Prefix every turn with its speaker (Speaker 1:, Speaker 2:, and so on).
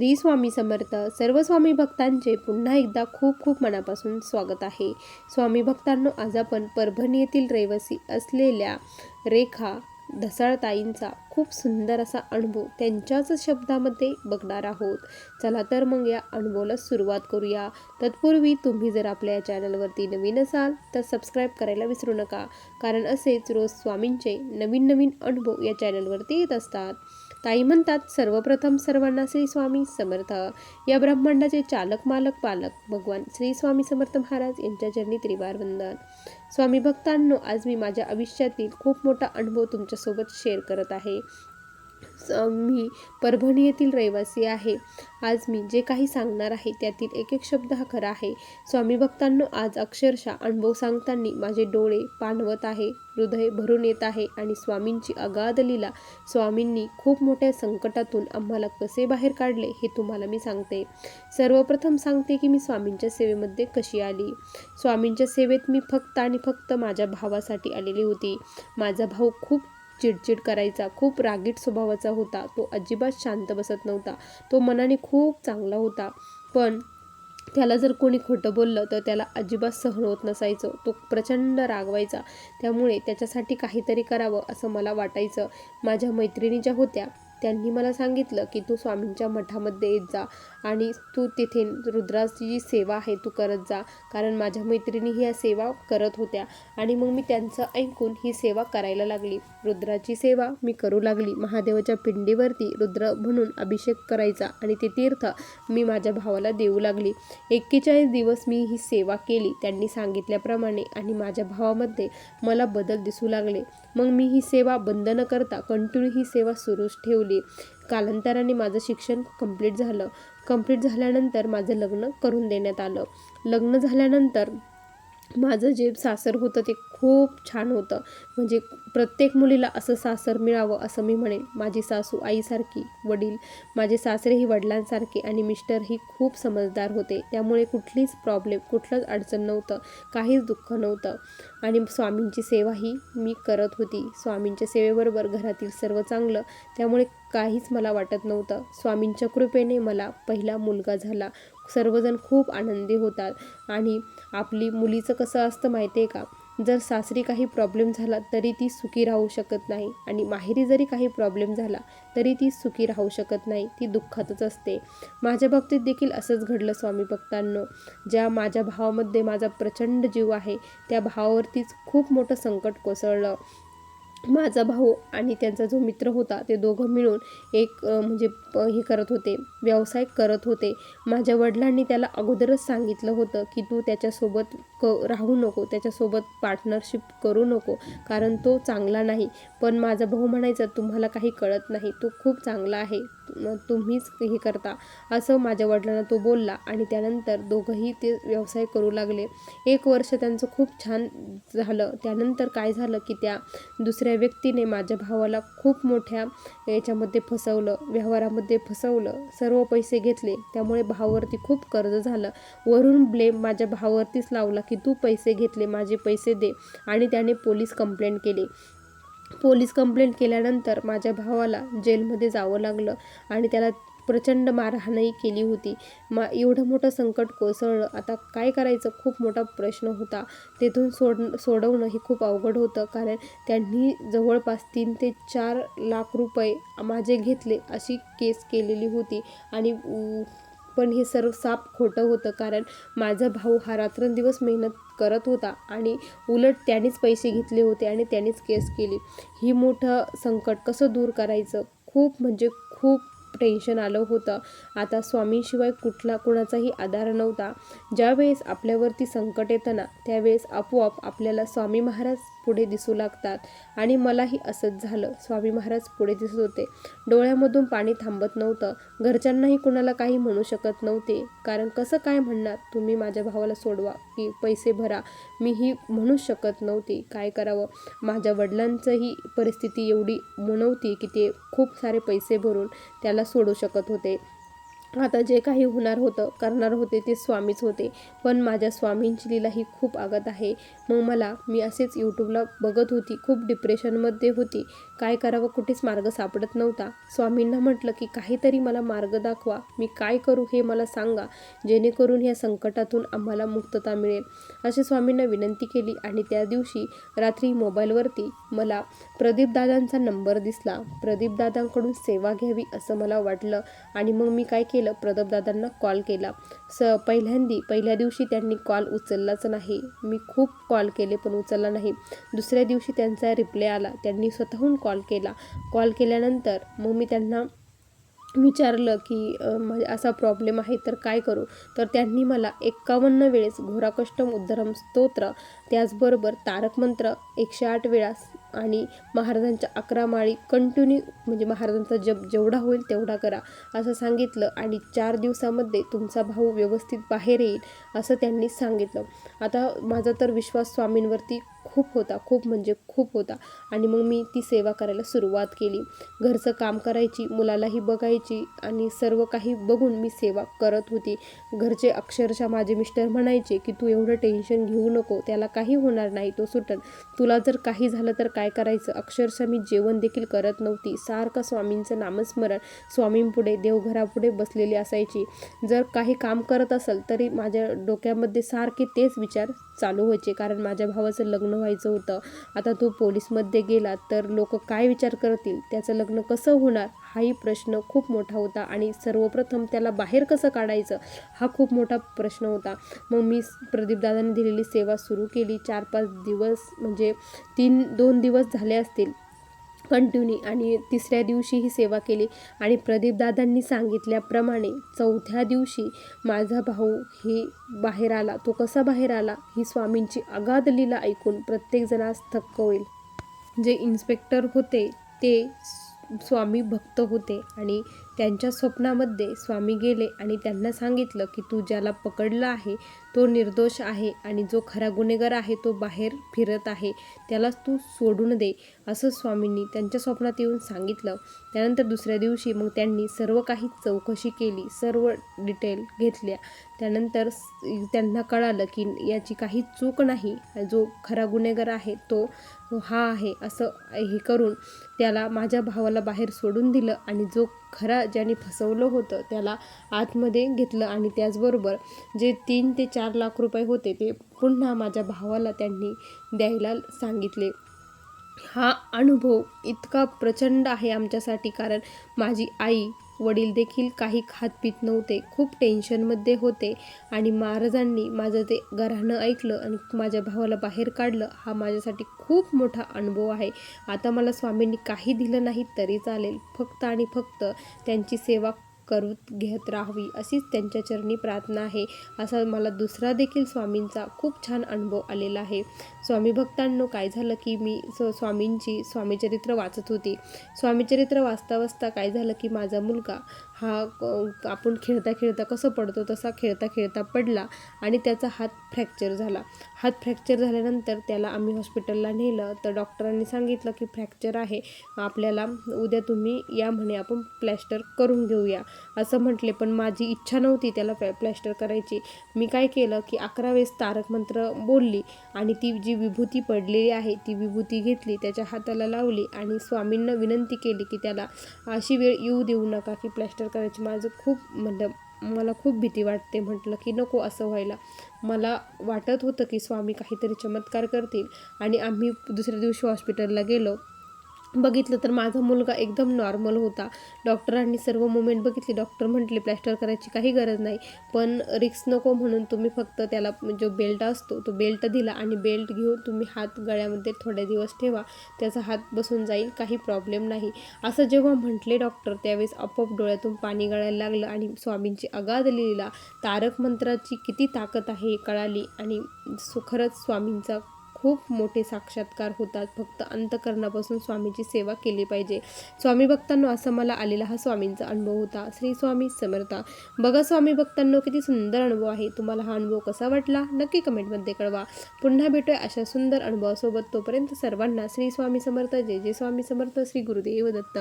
Speaker 1: श्री स्वामी समर्थ सर्व स्वामी भक्तांचे पुन्हा एकदा खूप खूप मनापासून स्वागत आहे. स्वामी भक्तांनो आज आपण परभणी येथील रहिवासी असलेल्या रेखा ढसाळताईंचा खूप सुंदर असा अनुभव त्यांच्याच शब्दामध्ये बघणार आहोत. चला तर मग या अनुभवाला सुरुवात करूया. तत्पूर्वी तुम्ही जर आपल्या या चॅनलवरती नवीन असाल तर सबस्क्राईब करायला विसरू नका कारण असेच रोज स्वामींचे नवीन नवीन अनुभव या चॅनलवरती येत असतात. ताई म्हणतात सर्वप्रथम सर्वांना श्री स्वामी समर्थ. या ब्रह्मांडाचे चालक मालक पालक भगवान श्री स्वामी समर्थ महाराज यांच्या चरणी त्रिवार वंदन स्वामी भक्तांनो आज मी माझ्या आयुष्यातील खूप मोठा अनुभव तुमच्यासोबत शेअर करत आहे. मी परभणी येथील रहिवासी आहे. आज मी जे काही सांगणार आहे त्यातील एक एक शब्द हा खरा आहे. स्वामी भक्तांनो आज अक्षरशः अनुभव सांगताना माझे डोळे पाणवत आहे हृदय भरून येत आहे आणि स्वामींची अगाध लीला स्वामींनी खूप मोठ्या संकटातून आम्हाला कसे बाहेर काढले हे तुम्हाला मी सांगते. सर्वप्रथम सांगते की मी स्वामींच्या सेवेमध्ये कशी आली. स्वामींच्या सेवेत मी फक्त आणि फक्त माझ्या भावासाठी आलेली होती. माझा भाऊ खूप चिडचिड करायचा खूप रागीट स्वभावाचा होता. तो अजिबात शांत बसत नव्हता. तो मनाने खूप चांगला होता. पण त्याला जर कोणी खोटं बोललं तर त्याला अजिबात सहन होत नसायचं. तो प्रचंड रागवायचा. त्यामुळे त्याच्यासाठी काहीतरी करावं असं मला वाटायचं. माझ्या मैत्रिणी ज्या होत्या त्यांनी मला सांगितलं की तू स्वामींच्या मठामध्ये येत जा आणि तू तिथे रुद्राची जी सेवा आहे तू करत जा. कारण माझ्या मैत्रिणी ह्या सेवा करत होत्या आणि मग मी त्यांचं ऐकून ही सेवा करायला लागली. रुद्राची सेवा मी करू लागली. महादेवाच्या पिंडीवरती रुद्र म्हणून अभिषेक करायचा आणि ते तीर्थ मी माझ्या भावाला देऊ लागली. एक्केचाळीस दिवस मी ही सेवा केली त्यांनी सांगितल्याप्रमाणे आणि माझ्या भावामध्ये मला बदल दिसू लागले. मग मी ही सेवा बंद न करता कंटिन्यू ही सेवा सुरूच ठेवली. कालांतराने माझं शिक्षण कंप्लीट झालं. कंप्लीट झाल्यानंतर माझं लग्न करून देण्यात आलं. लग्न झाल्यानंतर माझं जे सासर होतं ते खूप छान होतं. म्हणजे प्रत्येक मुलीला असं सासर मिळावं असं मी म्हणेन. माझी सासू आईसारखी वडील माझे सासरेही वडिलांसारखे आणि मिस्टरही खूप समजदार होते. त्यामुळे कुठलीच प्रॉब्लेम कुठलंच अडचण नव्हतं. काहीच दुःख नव्हतं. आणि स्वामींची सेवाही मी करत होती. स्वामींच्या सेवेबरोबर घरातील सर्व चांगलं. त्यामुळे काहीच मला वाटत नव्हतं. स्वामींच्या कृपेने मला पहिला मुलगा झाला. सर्वजण खूप आनंदी होतात. आणि आपली मुलीचं कसं असतं माहिती आहे का? जर सासरी काही प्रॉब्लेम झाला तरी ती सुखी राहू शकत नाही. आणि माहेरी जरी काही प्रॉब्लेम झाला तरी ती सुखी राहू शकत नाही. ती दुःखातच असते. माझ्या बाबतीत देखील असंच घडलं स्वामी भक्तांनो. ज्या माझ्या भावामध्ये माझा प्रचंड जीव आहे त्या भावावरतीच खूप मोठं संकट कोसळलं. माझा भाऊ आणि त्यांचा जो मित्र होता ते दोघं मिळून एक म्हणजे हे करत होते व्यवसाय करत होते. माझ्या वडिलांनी त्याला अगोदरच सांगितलं होतं की तू त्याच्यासोबत क राहू नको त्याच्यासोबत पार्टनरशिप करू नको कारण तो चांगला नाही. पण माझा भाऊ म्हणायचा तुम्हाला काही कळत नाही तो खूप चांगला आहे तुम्हीच हे करता. असं माझ्या वडिलांना तो बोलला आणि त्यानंतर दोघंही ते व्यवसाय करू लागले. एक वर्ष त्यांचं खूप छान झालं. त्यानंतर काय झालं की त्या दुसऱ्या व्यक्तीने माझ्या भावाला खूप मोठ्या याच्यामध्ये फसवलं व्यवहारामध्ये फसवलं सर्व पैसे घेतले. त्यामुळे भावावरती खूप कर्ज झालं. वरून ब्लेम माझ्या भावावरतीच लावला की तू पैसे घेतले माझे पैसे दे. आणि त्याने पोलीस कंप्लेंट केली. पोलीस कंप्लेंट केल्यानंतर माझ्या भावाला जेलमध्ये जावं लागलं आणि त्याला प्रचंड मारहाणही केली होती. मा एवढं मोठं संकट कोसळलं. आता काय करायचं? खूप मोठा प्रश्न होता. तेथून सोड सोडवणं हे खूप अवघड होतं. कारण त्यांनी जवळपास तीन ते चार लाख रुपये माझे घेतले अशी केस केलेली होती. आणि पण हे सर्व साप खोटं होतं. कारण माझा भाऊ हा रात्रंदिवस मेहनत करत होता आणि उलट त्यानेच पैसे घेतले होते आणि त्यानेच केस केली. ही मोठं संकट कसं दूर करायचं? खूप म्हणजे खूप टेन्शन आलं होतं. आता स्वामींशिवाय कुठला कुणाचाही आधार नव्हता. ज्यावेळेस आपल्यावरती संकट येतं ना त्यावेळेस आपोआप आपल्याला स्वामी महाराज पुढे दिसू लागतात. आणि मलाही असंच झालं. स्वामी महाराज पुढे दिसत होते. डोळ्यामधून पाणी थांबत नव्हतं. घरच्यांनाही कुणाला काही म्हणू शकत नव्हते. कारण कसं काय म्हणणार? तुम्ही माझ्या भावाला सोडवा की पैसे भरा. मी ही शकत नव्हती. काय करावं? माझ्या वडिलांचंही परिस्थिती एवढी नव्हती की ते खूप सारे पैसे भरून त्याला सोडू शकत होते. आता जे काही होणार होतं करणार होते ते स्वामीच होते. पण माझ्या स्वामींची लीला ही खूप आगत आहे. मग मला मी असेच यूट्यूबला बघत होती खूप डिप्रेशनमध्ये होती. काय करावं कुठेच मार्ग सापडत नव्हता. स्वामींना म्हटलं की काहीतरी मला मार्ग दाखवा. मी काय करू हे मला सांगा. जेणेकरून ह्या संकटातून आम्हाला मुक्तता मिळेल. अशी स्वामींना विनंती केली आणि त्या दिवशी रात्री मोबाईलवरती मला प्रदीपदादांचा नंबर दिसला. प्रदीपदादांकडून सेवा घ्यावी असं मला वाटलं आणि मग मी काय केलं? प्रदपदादांना कॉल केला. स पहिल्यांदी पहिल्या दिवशी त्यांनी कॉल उचललाच नाही. मी खूप कॉल केले पण उचलला नाही. दुसऱ्या दिवशी त्यांचा रिप्लाय आला. त्यांनी स्वतःहून कॉल केला. कॉल केल्यानंतर मग मी त्यांना विचारलं की म्हणजे असा प्रॉब्लेम आहे तर काय करू? तर त्यांनी मला एक्कावन्न वेळेस घोराकष्टम उद्धरम स्तोत्र त्याचबरोबर तारकमंत्र एकशे आठ वेळा आणि महाराजांच्या अकरा माळी कंटिन्यू म्हणजे महाराजांचा जप जेवढा होईल तेवढा करा असं सांगितलं. आणि चार दिवसामध्ये तुमचा भाऊ व्यवस्थित बाहेर येईल असं त्यांनी सांगितलं. आता माझा तर विश्वास स्वामींवरती खूप होता खूप म्हणजे खूप होता. आणि मग मी ती सेवा करायला सुरुवात केली. घरचं काम करायची मुलालाही बघायची आणि सर्व काही बघून मी सेवा करत होती. घरचे अक्षरशः माझे मिस्टर म्हणायचे की तू एवढं टेन्शन घेऊ नको त्याला काही होणार नाही तो सुटन. तुला जर काही झालं तर काय करायचं? अक्षरशः मी जेवण देखील करत नव्हती. सारखं स्वामींचं नामस्मरण स्वामींपुढे देवघरापुढे बसलेली असायची. जर काही काम करत असेल तरी माझ्या डोक्यामध्ये सारखे तेच विचार चालू व्हायचे. कारण माझ्या भावाचं लग्न लग्न व्हायचं होतं. आता तो पोलीसमध्ये गेला तर लोक काय विचार करतील? त्याचं लग्न कसं होणार? हाही प्रश्न खूप मोठा होता आणि सर्वप्रथम त्याला बाहेर कसं काढायचं? हा खूप मोठा प्रश्न होता. मग मी प्रदीपदादांनी दिलेली सेवा सुरू केली. चार पाच दिवस म्हणजे तीन दोन दिवस झाले असतील. कंटिन्यू आणि तिसऱ्या दिवशी ही सेवा केली. आणि प्रदीपदादांनी सांगितल्याप्रमाणे चौथ्या दिवशी माझा भाऊ हे बाहेर आला. तो कसा बाहेर आला? ही स्वामींची अगाध लीला ऐकून प्रत्येकजणास थक्क होईल. जे इन्स्पेक्टर होते ते स्वामी भक्त होते आणि त्यांच्या स्वप्नामध्ये स्वामी गेले आणि त्यांना सांगितलं की तू ज्याला पकडलं आहे तो निर्दोष आहे आणि जो खरा गुन्हेगार आहे तो बाहेर फिरत आहे त्याला तू सोडून दे असं स्वामींनी त्यांच्या स्वप्नात येऊन सांगितलं. त्यानंतर दुसऱ्या दिवशी मग त्यांनी सर्व काही चौकशी केली सर्व डिटेल घेतल्या. त्यानंतर त्यांना कळालं की याची काही चूक नाही जो खरा गुन्हेगार आहे तो हा आहे असं हे करून त्याला माझ्या भावाला बाहेर सोडून दिलं आणि जो खरा ज्याने फसवलं होतं त्याला आतमध्ये घेतलं आणि त्याचबरोबर जे तीन ते चार लाख रुपये होते ते पुन्हा माझ्या भावाला त्यांनी द्यायला सांगितले. हा अनुभव इतका प्रचंड आहे आमच्यासाठी कारण माझी आई वडील देखील काही खात पित नव्हते. खूप टेन्शनमध्ये होते आणि महाराजांनी माझं ते घराणं ऐकलं आणि माझ्या भावाला बाहेर काढलं. हा माझ्यासाठी खूप मोठा अनुभव आहे. आता मला स्वामींनी काही दिलं नाही तरी चालेल. फक्त आणि फक्त त्यांची सेवा करू घेत राहावी अशीच त्यांच्या चरणी प्रार्थना आहे. असा मला दुसरा देखील स्वामींचा खूप छान अनुभव आलेला आहे. स्वामी भक्तांनो काय झालं की मी स्वामींची स्वामीचरित्र वाचत होती. स्वामीचरित्र वाचता वाचता काय झालं की माझा मुलगा हा क- आपण खेळता खेळता कसं पडतो तसा खेळता खेळता पडला आणि त्याचा हात फ्रॅक्चर झाला. हात फ्रॅक्चर झाल्यानंतर त्याला आम्ही हॉस्पिटलला नेलं. तर डॉक्टरांनी सांगितलं की फ्रॅक्चर आहे. आपल्याला उद्या तुम्ही या म्हणे आपण प्लॅस्टर करून घेऊया. असं म्हटले पण माझी इच्छा नव्हती त्याला प्लॅस्टर करायची. मी काय केलं की अकरा वेळेस तारक मंत्र बोलली आणि ती जी विभूती पडलेली आहे ती विभूती घेतली त्याच्या हाताला लावली आणि स्वामींना विनंती केली की त्याला अशी वेळ येऊ देऊ नका की प्लॅस्टर करायची माझं खूप म्हणलं मला खूप भीती वाटते. म्हटलं की नको असं व्हायला. मला वाटत होतं की स्वामी काहीतरी चमत्कार करतील. आणि आम्ही दुसऱ्या दिवशी हॉस्पिटलला गेलो. बघितलं तर माझा मुलगा एकदम नॉर्मल होता. डॉक्टरांनी सर्व मुवमेंट बघितली. डॉक्टर म्हटले प्लॅस्टर करायची काही गरज नाही. पण रिक्स नको म्हणून तुम्ही फक्त त्याला जो बेल्ट असतो तो बेल्ट दिला आणि बेल्ट घेऊन तुम्ही हात गळ्यामध्ये थोडे दिवस ठेवा. त्याचा हात बसून जाईल काही प्रॉब्लेम नाही. असं जेव्हा म्हटले डॉक्टर त्यावेळेस आपोआप डोळ्यातून पाणी गळायला लागलं आणि स्वामींची अगाध लिहिला तारक मंत्राची किती ताकद आहे कळाली आणि सु- खरंच स्वामींचा खूप मोठे साक्षात्कार होतात. फक्त अंतकरणापासून स्वामीची सेवा केली पाहिजे. स्वामी भक्तांनो असा मला आलेला हा स्वामींचा अनुभव होता. श्री स्वामी समर्था. बघा स्वामी भक्तांनो किती सुंदर अनुभव आहे. तुम्हाला हा अनुभव कसा वाटला? नक्की कमेंटमध्ये कळवा. पुन्हा भेटूया अशा सुंदर अनुभवासोबत. तोपर्यंत सर्वांना श्री स्वामी समर्थ. जय जय स्वामी समर्थ. श्री गुरुदेव दत्त.